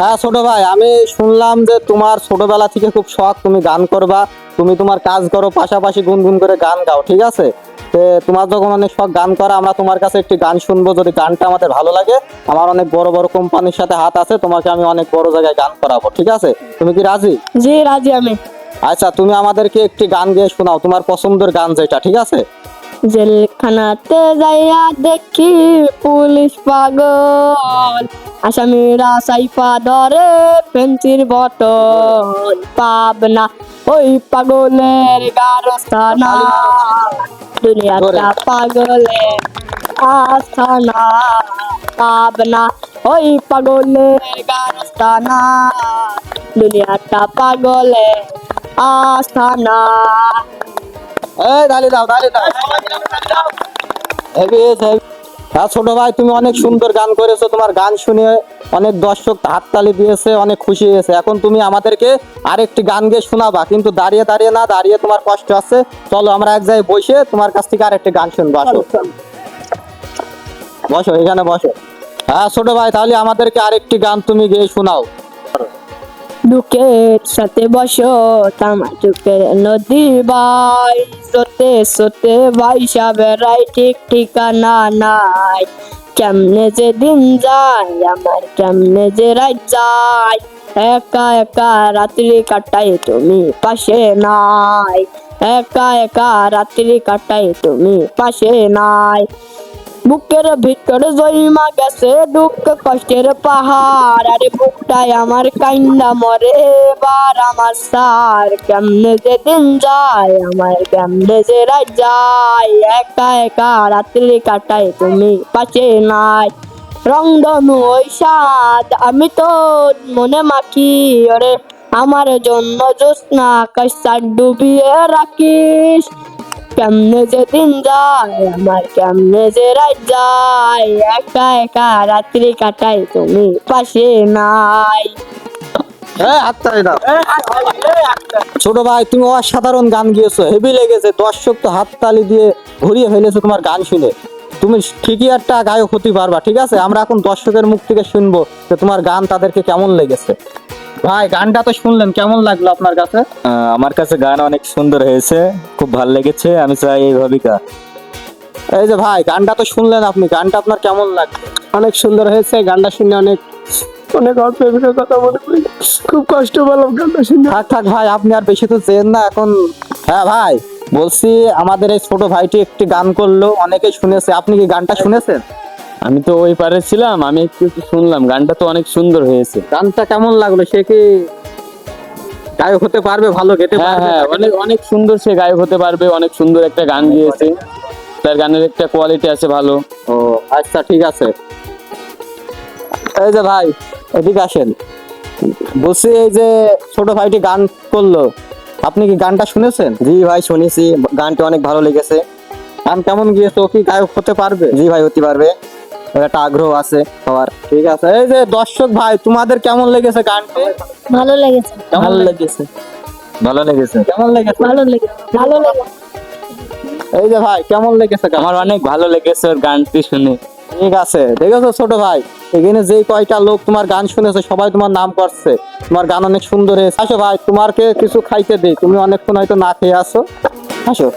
হ্যাঁ ছোট ভাই আমি শুনলাম যে তোমার ছোটবেলা থেকে খুব শখ তুমি গান করবা তুমি তোমার কাজ করো পাশাপাশি গুনগুন করে গান গাও ঠিক আছে? তো তোমার যখন অনেক শখ গান করা আমরা তোমার কাছে একটি গান শুনব যদি গানটা আমাদের ভালো লাগে আমার অনেক বড় বড় কোম্পানির সাথে হাত আছে তোমাকে আমি অনেক বড় জায়গায় গান করাবো ঠিক আছে? তুমি কি রাজি? জি রাজি আমি। আচ্ছা তুমি আমাদেরকে একটি গান গিয়ে শোনাও তোমার পছন্দের গান যেটা ঠিক আছে? জেলখানাতে যাইয়া দেখি পুলিশ পাগল। আসামিরা সাইফা ধরে পেন্সির বটল। পাবনা ওই পাগলের গারস্থানা। দুনিয়াটা পাগলের আস্থানা। পাবনা ওই পাগলের গারস্থানা। দুনিয়াটা পাগলের আস্থানা। এই দালি দাও দালি দাও। হেভি হেভি হ্যাঁ ছোট ভাই, তুমি অনেক সুন্দর গান করেছ, তোমার গান শুনে অনেক দর্শক হাততালি দিয়েছে, অনেক খুশি হয়েছে। এখন তুমি আমাদেরকে আরেকটি গান গিয়ে শোনাবা, কিন্তু দাঁড়িয়ে দাঁড়িয়ে না, দাঁড়িয়ে তোমার কষ্ট আছে। চলো আমরা এক জায়গায় বসে তোমার কাছ থেকে আরেকটি গান শুনব, আসো। বসো, এখানে বসো। হ্যাঁ ছোট ভাই, তাহলে আমাদেরকে আরেকটি গান তুমি গিয়ে শোনাও। দুঃখের সাথে বসো তামার চুকের নদী বাই। সোতে সোতে ভাই সাবেরাই ঠিক ঠিকানা নাই। কেমনে যে দিন যায়, আমার কেমনে যে রাত যায়। একা একা রাত্রি কাটাই তুমি পাশে নাই। একা একা রাত্রি কাটাই তুমি পাশে নাই। বুকের ভিতরে জয়মা গেছে, দুঃখ কষ্টের পাহাড়। আরে বুকটাই আমার কাইন্দা মরে, এবার আমার সার কেমনে যে দিন যায়, আমার কেমনে যে রাত যায়। একা একা রাত্রি কাটাই তুমি পাশে নাই। রংধনু ওই সাদ আমি তো মনে মাখি, ওরে আমার জন্য জ্যোৎস্না আকাশ ডুবিয়ে রাখিস। কেমনে যে দিন যায় আমার কেমনে যে রাত যায়। একা একা রাত্রি কাটাই তুমি পাশে নাই। ছোট ভাই তুমি অসাধারণ গান গিয়েছো হেভি লেগেছে। দর্শক তো হাততালি দিয়ে ঘুরিয়ে ফেলেছে তোমার গান শুনে। তুমি ঠিকই একটা গায়ক হতে পারবা ঠিক আছে? আমরা এখন দর্শকের মুখ থেকে শুনব যে তোমার গান তাদেরকে কেমন লেগেছে। ভাই গানটা তো শুনলেন কেমন লাগল আপনার কাছে? আমার কাছে গান অনেক সুন্দর হয়েছে খুব ভালো লেগেছে আমি চাই এইভাবেই গান এই যে ভাই গানটা তো শুনলেন আপনি গানটা আপনার কেমন লাগল? অনেক সুন্দর হয়েছে গানটা শুনে অনেক অনেক অল্পের কথা মনে করি খুব কষ্ট পেলাম গানটা শুনে। থাক থাক ভাই আপনি আর বেশি তো চেন না এখন। হ্যাঁ ভাই বলছি আমাদের এই ছোট ভাইটি একটি গান করল অনেকেই শুনেছে। আপনি কি গানটা শুনেছেন? আমি তো ওই পারে ছিলাম আমি একটু একটু শুনলাম গানটা তো অনেক সুন্দর হয়েছে। গানটা কেমন লাগল? সে কি গায়ক হতে পারবে ভালো গেতে হ্যাঁ পারবে? হ্যাঁ অনেক অনেক সুন্দর সে গায়ক হতে পারবে অনেক সুন্দর একটা গান গিয়েছে। তার গানের একটা কোয়ালিটি আছে ভালো। ও আচ্ছা ঠিক আছে। এই যে ভাই এদিকে আসেন। বলছি এই যে ছোট ভাইটি গান করল আপনি কি গানটা শুনেছেন? জি ভাই শুনেছি গানটা অনেক ভালো লেগেছে। গান কেমন গিয়েছে? ও কি গায়ক হতে পারবে? জি ভাই হতে পারবে। একটা আগ্রহ আছে হওয়ার ঠিক আছে? এই যে দর্শক ভাই তোমাদের কেমন লেগেছে গানটি? ভালো লেগেছে। কেমন লেগেছে? ভালো লেগেছে। কেমন লেগেছে? ভালো লেগেছে। ভালো লেগেছে। এই যে ভাই কেমন লেগেছে আমার অনেক ভালো লেগেছে ওর গানটি শুনে। ঠিক আছে দেখেছ ছোট ভাই? এখানে যে কয়টা লোক তোমার গান শুনেছে সবাই তোমার নাম করছে। তোমার গান অনেক সুন্দর হয়েছে। আসো ভাই তোমারকে কিছু খাইতে দেই। তুমি অনেকক্ষণ হয়তো না খেয়ে আসো। আসো।